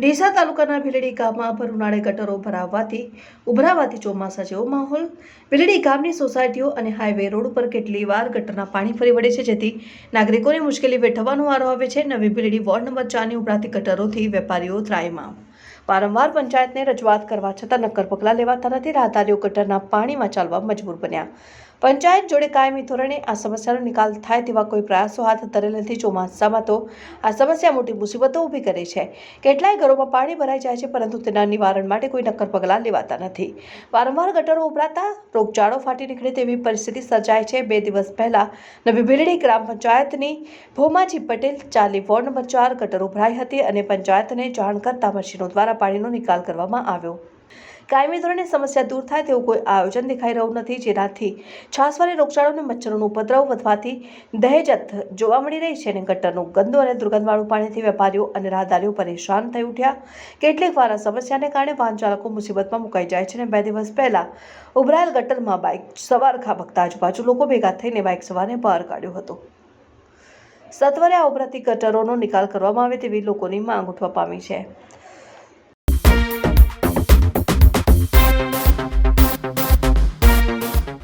ડીસા તાલુકાના ભીલડી ગામમાં ભર ઉનાળે ગટરો ભરાવવાથી ઉભરાવાથી ચોમાસા જેવો માહોલ. ભીલડી ગામની સોસાયટીઓ અને હાઈવે રોડ ઉપર કેટલી વાર ગટરના પાણી ફરી વળે છે, જેથી નાગરિકોને મુશ્કેલી વેઠવાનો વારો આવે છે. નવી ભીલડી વોર્ડ નંબર ચારની ઉભરાતી ગટરોથી વેપારીઓ ત્રાહીમાં વારંવાર પંચાયતને રજૂઆત કરવા છતાં નક્કર પગલાં લેવાતા નથી, રાહદારીઓ ગટરના પાણીમાં ચાલવા મજબૂર બન્યા. પંચાયત જોડે કાયમી ધોરણે આ સમસ્યાનો નિકાલ થાય તેવા કોઈ પ્રયાસો હાથ ધરેલ નથી. ચોમાસામાં તો આ સમસ્યા મોટી મુસીબતો ઊભી કરે છે. કેટલાય ઘરોમાં પાણી ભરાઈ જાય છે, પરંતુ તેના નિવારણ માટે કોઈ નક્કર પગલાં લેવાતા નથી. વારંવાર ગટરો ઉભરાતા, રોગચાળો ફાટી નીકળે તેવી પરિસ્થિતિ સર્જાય છે. બે દિવસ પહેલા નવી ભીલડી ગ્રામ પંચાયતની ભોમાજી પટેલ ચાલી વોર્ડ નંબર ચાર ગટર ઉભરાઈ હતી અને પંચાયતને જાણ કરતા મશીનો દ્વારા પાણીનો નિકાલ કરવામાં આવ્યો. કાયમી ધોરણે સમસ્યા દૂર થાય તેવું કોઈ આયોજન દેખાઈ રહ્યું નથી, જેનાથી છાસવારે રોગચાળો અને મચ્છરોનો ઉપદ્રવ વધવાથી દહેજત જોવા મળી રહી છે અને ગટરનું ગંદુ અને દુર્ગંધવાળું પાણીથી વેપારીઓ અને રાહદારીઓ પરેશાન થઈ ઉઠ્યા. કેટલીક વાર સમસ્યાને કારણે વાહન ચાલકો મુસીબતમાં મુકાઈ જાય છે અને બે દિવસ પહેલા ઉભરાયેલ ગટરમાં બાઇક સવાર ખાબકતા આજુબાજુ લોકો ભેગા થઈને બાઇક સવારને બહાર કાઢ્યો હતો. સત્વરે આ ઉભરાતી ગટરોનો નિકાલ કરવામાં આવે તેવી લોકોની માંગ ઉઠવા પામી છે.